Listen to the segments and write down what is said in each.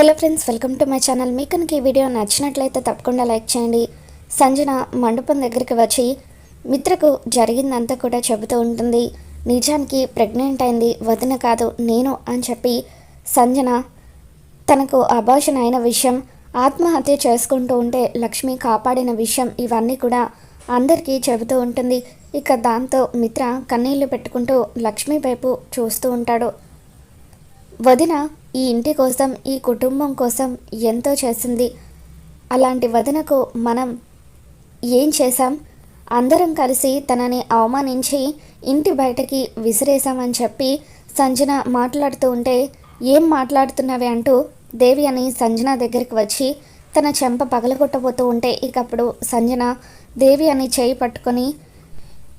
Hello friends welcome to my channel మీకు కనుక ఈ వీడియో నచ్చినట్లయితే తప్పకుండా లైక్ చేయండి. సంజన మండపం దగ్గరికి వచ్చి మిత్రకు జరిగిందంతా కూడా చెబుతూ ఉంటుంది. నిజానికి ప్రెగ్నెంట్ అయింది వదిన కాదు నేను అని చెప్పి సంజన తనకు అభాషణ అయిన విషయం ఆత్మహత్య చేసుకుంటూ ఉంటే లక్ష్మి కాపాడిన విషయం ఇవన్నీ కూడా అందరికీ చెబుతూ ఉంటుంది. ఇక దాంతో మిత్ర కన్నీళ్ళు పెట్టుకుంటూ లక్ష్మి వైపు చూస్తూ ఉంటాడు. వదిన ఈ ఇంటి కోసం ఈ కుటుంబం కోసం ఎంతో చేసింది. అలాంటి వదినకు మనం ఏం చేశాం? అందరం కలిసి తనని అవమానించి ఇంటి బయటకి విసిరేశామని చెప్పి సంజన మాట్లాడుతూ ఉంటే ఏం మాట్లాడుతున్నవి అంటూ దేవి అని సంజన దగ్గరికి వచ్చి తన చెంప పగలగొట్టబోతూ ఉంటే ఇకప్పుడు సంజన దేవి అని చేయి పట్టుకొని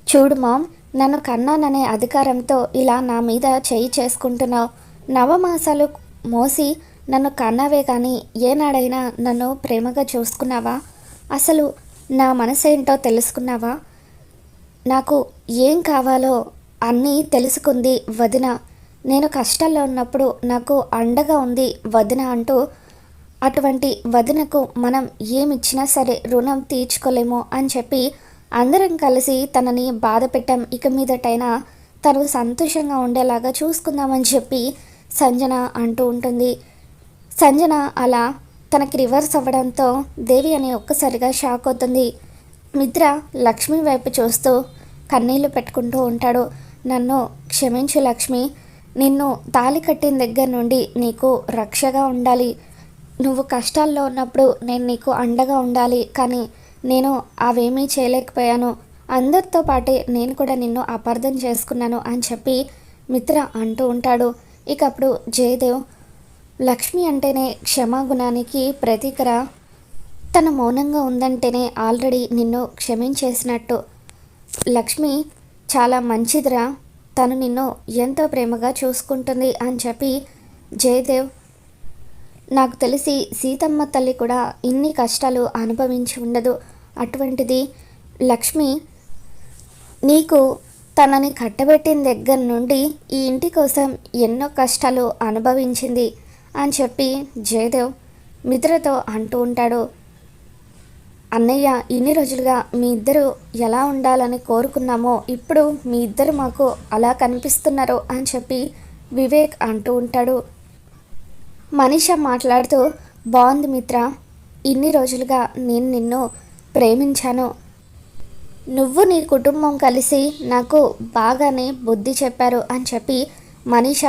చూడు మామ్ నన్ను కన్నాననే అధికారంతో ఇలా నా మీద చేయి చేసుకుంటున్నావు. నవమాసాలు మోసి నన్ను కన్నావే కానీ ఏనాడైనా నన్ను ప్రేమగా చూసుకున్నావా? అసలు నా మనసు ఏంటో తెలుసుకున్నావా? నాకు ఏం కావాలో అన్నీ తెలుసుకుంది వదిన. నేను కష్టాల్లో ఉన్నప్పుడు నాకు అండగా ఉంది వదిన అంటూ అటువంటి వదినకు మనం ఏమిచ్చినా సరే రుణం తీర్చుకోలేము అని చెప్పి అందరం కలిసి తనని బాధ పెట్టాం ఇక మీదటైనా తను సంతోషంగా ఉండేలాగా చూసుకుందామని చెప్పి సంజన అంటూ ఉంటుంది. సంజన అలా తనకి రివర్స్ అవ్వడంతో దేవి అని ఒక్కసారిగా షాక్ అవుతుంది. మిత్ర లక్ష్మి వైపు చూస్తూ కన్నీళ్ళు పెట్టుకుంటూ ఉంటాడు. నన్ను క్షమించు లక్ష్మి. నిన్ను తాలి కట్టిన దగ్గర నుండి నీకు రక్షగా ఉండాలి. నువ్వు కష్టాల్లో ఉన్నప్పుడు నేను నీకు అండగా ఉండాలి. కానీ నేను అవేమీ చేయలేకపోయాను. అందరితో పాటే నేను కూడా నిన్ను అపార్థం చేసుకున్నాను అని చెప్పి మిత్ర అంటూ ఉంటాడు. ఇక అప్పుడు జయదేవ్ లక్ష్మి అంటేనే క్షమాగుణానికి ప్రతీకరా. తన మౌనంగా ఉందంటేనే ఆల్రెడీ నిన్ను క్షమించేసినట్టు. లక్ష్మి చాలా మంచిదిరా. తను నిన్ను ఎంతో ప్రేమగా చూసుకుంటుంది అని చెప్పి జయదేవ్ నాకు తెలిసి సీతమ్మ తల్లి కూడా ఇన్ని కష్టాలు అనుభవించి ఉండదు. అటువంటిది లక్ష్మి నీకు తనని కట్టబెట్టిన దగ్గర నుండి ఈ ఇంటి కోసం ఎన్నో కష్టాలు అనుభవించింది అని చెప్పి జయదేవ్ మిత్రతో అంటూ ఉంటాడు. అన్నయ్య ఇన్ని రోజులుగా మీ ఇద్దరు ఎలా ఉండాలని కోరుకున్నామో ఇప్పుడు మీ ఇద్దరు మాకు అలా కనిపిస్తున్నారు అని చెప్పి వివేక్ అంటూ ఉంటాడు. మనిష మాట్లాడుతూ బాగుంది మిత్ర ఇన్ని రోజులుగా నేను నిన్ను ప్రేమించాను. నువ్వు నీ కుటుంబం కలిసి నాకు బాగానే బుద్ధి చెప్పారు అని చెప్పి మనీష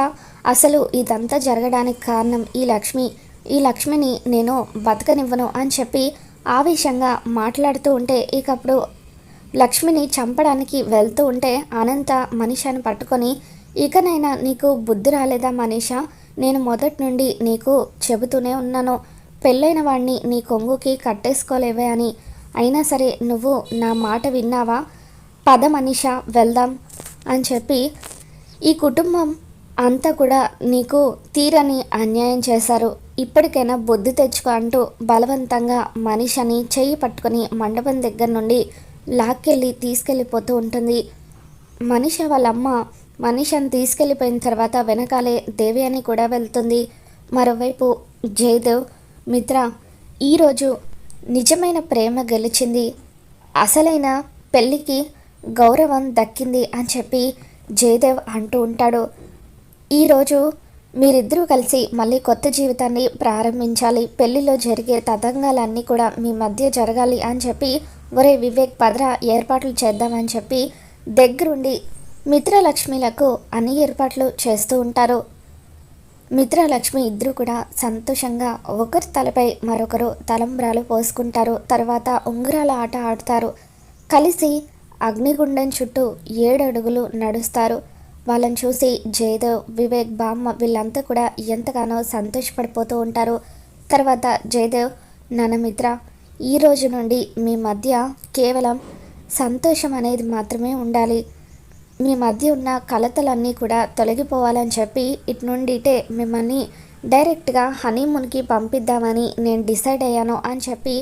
అసలు ఇదంతా జరగడానికి కారణం ఈ లక్ష్మి. ఈ లక్ష్మిని నేను బతకనివ్వను అని చెప్పి ఆవేశంగా మాట్లాడుతూ ఉంటే ఇకప్పుడు లక్ష్మిని చంపడానికి వెళ్తూ ఉంటే అనంత మనీషాను పట్టుకొని ఇకనైనా నీకు బుద్ధి రాలేదా మనీష? నేను మొదటి నుండి నీకు చెబుతూనే ఉన్నాను. పెళ్ళైన వాడిని నీ కొంగుకి కట్టేసుకోలేవే అని అయినా సరే నువ్వు నా మాట విన్నావా? పద మనిష వెళ్దాం అని చెప్పి ఈ కుటుంబం అంతా కూడా నీకు తీరని అన్యాయం చేశారు. ఇప్పటికైనా బుద్ధి తెచ్చుకో అంటూ బలవంతంగా మనిషిని చెయ్యి పట్టుకొని మండపం దగ్గర నుండి లాక్కెళ్ళి తీసుకెళ్ళిపోతూ ఉంటుంది. మనిష వాళ్ళమ్మ మనిషిని తీసుకెళ్ళిపోయిన తర్వాత వెనకాలే దేవి అని కూడా వెళ్తుంది. మరోవైపు జయదేవ్ మిత్ర ఈరోజు నిజమైన ప్రేమ గెలిచింది. అసలైన పెళ్ళికి గౌరవం దక్కింది అని చెప్పి జయదేవ్ అంటూ ఉంటాడు. ఈరోజు మీరిద్దరూ కలిసి మళ్ళీ కొత్త జీవితాన్ని ప్రారంభించాలి. పెళ్ళిలో జరిగే తతంగాలన్నీ కూడా మీ మధ్య జరగాలి అని చెప్పి ఒరే వివేక్ పద్ర ఏర్పాట్లు చేద్దామని చెప్పి దగ్గరుండి మిత్రలక్ష్మిలకు అన్ని ఏర్పాట్లు చేస్తూ ఉంటారు. మిత్రలక్ష్మి ఇద్దరు కూడా సంతోషంగా ఒకరి తలపై మరొకరు తలంబ్రాలు పోసుకుంటారు. తర్వాత ఉంగరాల ఆట ఆడతారు. కలిసి అగ్నిగుండం చుట్టూ ఏడు అడుగులు నడుస్తారు. వాళ్ళని చూసి జయదేవ్ వివేక్ బామ్మ వీళ్ళంతా కూడా ఎంతగానో సంతోషపడిపోతూ ఉంటారు. తర్వాత జయదేవ్ నాన్న మిత్ర ఈ రోజు నుండి మీ మధ్య కేవలం సంతోషం అనేది మాత్రమే ఉండాలి. మీ మధ్య ఉన్న కలతలన్నీ కూడా తొలగిపోవాలని చెప్పి ఇటు నుండి ఇటే మిమ్మల్ని డైరెక్ట్గా హనీమూన్కి పంపిద్దామని నేను డిసైడ్ అయ్యాను అని చెప్పి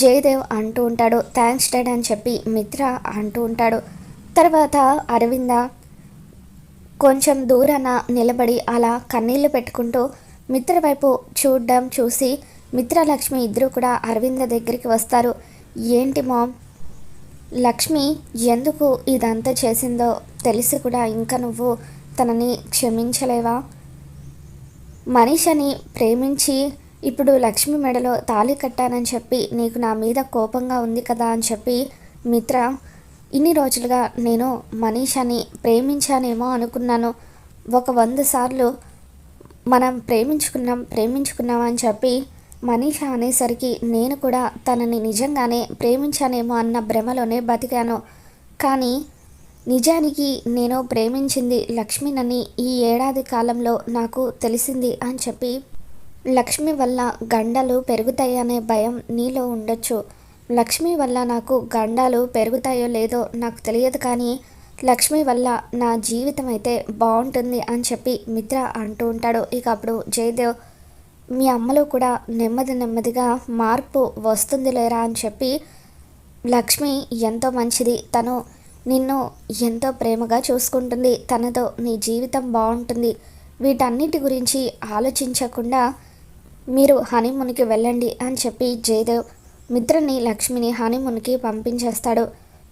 జయదేవ్ అంటూ ఉంటాడు. థ్యాంక్స్ డాడ్ అని చెప్పి మిత్ర అంటూ ఉంటాడు. తర్వాత అరవింద కొంచెం దూరాన నిలబడి అలా కన్నీళ్ళు పెట్టుకుంటూ మిత్ర వైపు చూడడం చూసి మిత్ర లక్ష్మి ఇద్దరు కూడా అరవింద దగ్గరికి వస్తారు. ఏంటి మామ్? లక్ష్మి ఎందుకు ఇదంతా చేసిందో తెలిసి కూడా ఇంకా నువ్వు తనని క్షమించలేవా? మనీషని ప్రేమించి ఇప్పుడు లక్ష్మి మెడలో తాళి కట్టానని చెప్పి నీకు నా మీద కోపంగా ఉంది కదా అని చెప్పి మిత్ర ఇన్ని రోజులుగా నేను మనీషాని ప్రేమించానేమో అనుకున్నాను. ఒక వంద సార్లు మనం ప్రేమించుకున్నాం ప్రేమించుకున్నాం అని చెప్పి మనీష అనేసరికి నేను కూడా తనని నిజంగానే ప్రేమించానేమో అన్న భ్రమలోనే బతికాను. కానీ నిజానికి నేను ప్రేమించింది లక్ష్మినని ఈ ఏడాది కాలంలో నాకు తెలిసింది అని చెప్పి లక్ష్మి వల్ల గండలు పెరుగుతాయనే భయం నీలో ఉండొచ్చు. లక్ష్మి వల్ల నాకు గండాలు పెరుగుతాయో లేదో నాకు తెలియదు కానీ లక్ష్మి వల్ల నా జీవితం అయితే బాగుంటుంది అని చెప్పి మిత్ర అంటూ ఉంటాడు. ఇక అప్పుడు జయదేవ్ మీ అమ్మలో కూడా నెమ్మది నెమ్మదిగా మార్పు వస్తుంది లేరా అని చెప్పి లక్ష్మి ఎంతో మంచిది. తను నిన్ను ఎంతో ప్రేమగా చూసుకుంటుంది. తనతో నీ జీవితం బాగుంటుంది. వీటన్నిటి గురించి ఆలోచించకుండా మీరు హనీమూన్కి వెళ్ళండి అని చెప్పి జయదేవ్ మిత్రని లక్ష్మిని హనీమూన్కి పంపించేస్తాడు.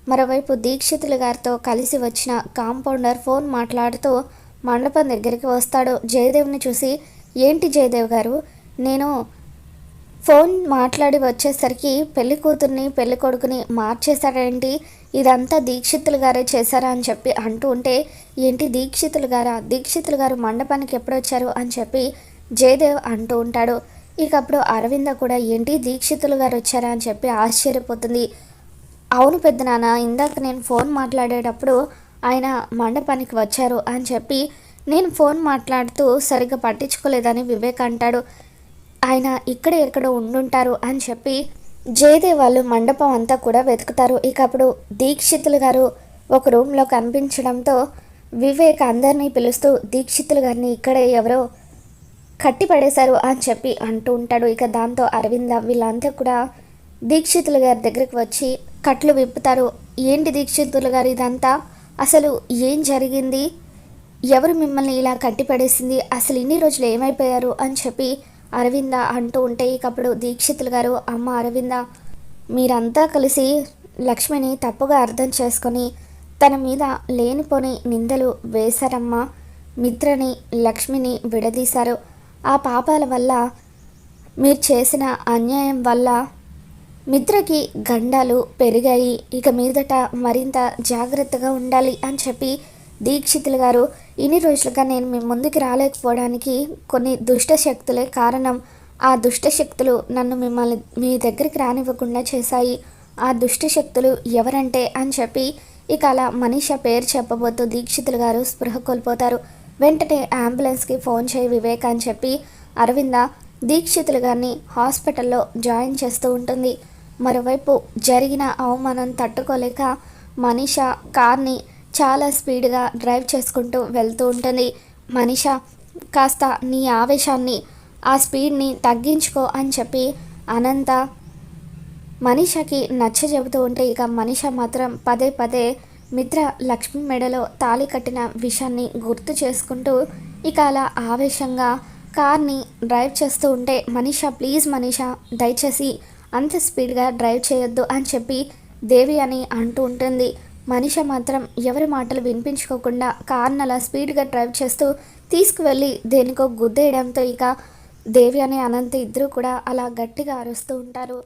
మరోవైపు దీక్షితులు గారితో కలిసి వచ్చిన కాంపౌండర్ ఫోన్ మాట్లాడుతూ మండపం దగ్గరికి వస్తాడు. జయదేవ్ని చూసి ఏంటి జయదేవ్ గారు? నేను ఫోన్ మాట్లాడి వచ్చేసరికి పెళ్ళి కూతుర్ని పెళ్ళి కొడుకుని మార్చేశారేంటి ఇదంతా దీక్షితులు గారే చేశారా అని చెప్పి అంటూ ఉంటే ఏంటి దీక్షితులు గారా? దీక్షితులు గారు మండపానికి ఎప్పుడు వచ్చారు అని చెప్పి జయదేవ్ అంటూ ఉంటాడు. ఇక అప్పుడు అరవింద కూడా ఏంటి దీక్షితులు గారు వచ్చారా అని చెప్పి ఆశ్చర్యపోతుంది. అవును పెద్ద నాన్న ఇందాక నేను ఫోన్ మాట్లాడేటప్పుడు ఆయన మండపానికి వచ్చారు అని చెప్పి నేను ఫోన్ మాట్లాడుతూ సరిగ్గా పట్టించుకోలేదని వివేక్ అంటాడు. ఆయన ఇక్కడ ఎక్కడో ఉండుంటారు అని చెప్పి జయదేవ్ వాళ్ళు మండపం అంతా కూడా వెతుకుతారు. ఇక అప్పుడు దీక్షితులు గారు ఒక రూమ్లో కనిపించడంతో వివేక్ అందరినీ పిలుస్తూ దీక్షితులు గారిని ఇక్కడే ఎవరో కట్టి పడేశారు అని చెప్పి అంటూ ఉంటాడు. ఇక దాంతో అరవింద వీళ్ళంతా కూడా దీక్షితులు గారి దగ్గరికి వచ్చి కట్లు విప్పుతారు. ఏంటి దీక్షితులు గారు ఇదంతా? అసలు ఏం జరిగింది? ఎవరు మిమ్మల్ని ఇలా కట్టిపడేసింది? అసలు ఇన్ని రోజులు ఏమైపోయారు? అని చెప్పి అరవింద అంటూ ఉంటే ఇకప్పుడు దీక్షితులు గారు అమ్మ అరవింద మీరంతా కలిసి లక్ష్మిని తప్పుగా అర్థం చేసుకొని తన మీద లేనిపోని నిందలు వేశారమ్మ. మిత్రని లక్ష్మిని విడదీశారు. ఆ పాపాల వల్ల మీరు చేసిన అన్యాయం వల్ల మిత్రకి గండాలు పెరిగాయి. ఇక మీదట మరింత జాగ్రత్తగా ఉండాలి అని చెప్పి దీక్షితులు గారు ఇన్ని రోజులుగా నేను మీ ముందుకు రాలేకపోవడానికి కొన్ని దుష్ట శక్తులే కారణం. ఆ దుష్ట శక్తులు నన్ను మిమ్మల్ని మీ దగ్గరికి రానివ్వకుండా చేశాయి. ఆ దుష్ట శక్తులు ఎవరంటే అని చెప్పి ఇక అలా మనీష పేరు చెప్పబోతూ దీక్షితులు గారు స్పృహ కోల్పోతారు. వెంటనే అంబులెన్స్కి ఫోన్ చేయి వివేక్ అని చెప్పి అరవింద దీక్షితులు గారిని హాస్పిటల్లో జాయిన్ చేస్తూ ఉంటుంది. మరోవైపు జరిగిన అవమానం తట్టుకోలేక మనీష కార్ని చాలా స్పీడ్గా డ్రైవ్ చేసుకుంటూ వెళ్తూ ఉంటుంది. మనిష కాస్త నీ ఆవేశాన్ని ఆ స్పీడ్ని తగ్గించుకో అని చెప్పి అనంత మనిషకి నచ్చ చెబుతూ ఉంటే ఇక మనిష మాత్రం పదే పదే మిత్ర లక్ష్మి మెడలో తాళి కట్టిన విషయాన్ని గుర్తు చేసుకుంటూ ఇక అలా ఆవేశంగా కార్ని డ్రైవ్ చేస్తూ ఉంటే మనిష ప్లీజ్ మనిష దయచేసి అంత స్పీడ్గా డ్రైవ్ చేయొద్దు అని చెప్పి దేవి అని అంటూ ఉంటుంది. మనిష మాత్రం ఎవరి మాటలు వినిపించుకోకుండా కార్ని అలా స్పీడ్గా డ్రైవ్ చేస్తూ తీసుకువెళ్ళి దేనికో గుద్దేయడంతో ఇక దేవి అనే అనంత ఇద్దరు కూడా అలా గట్టిగా అరుస్తూ ఉంటారు.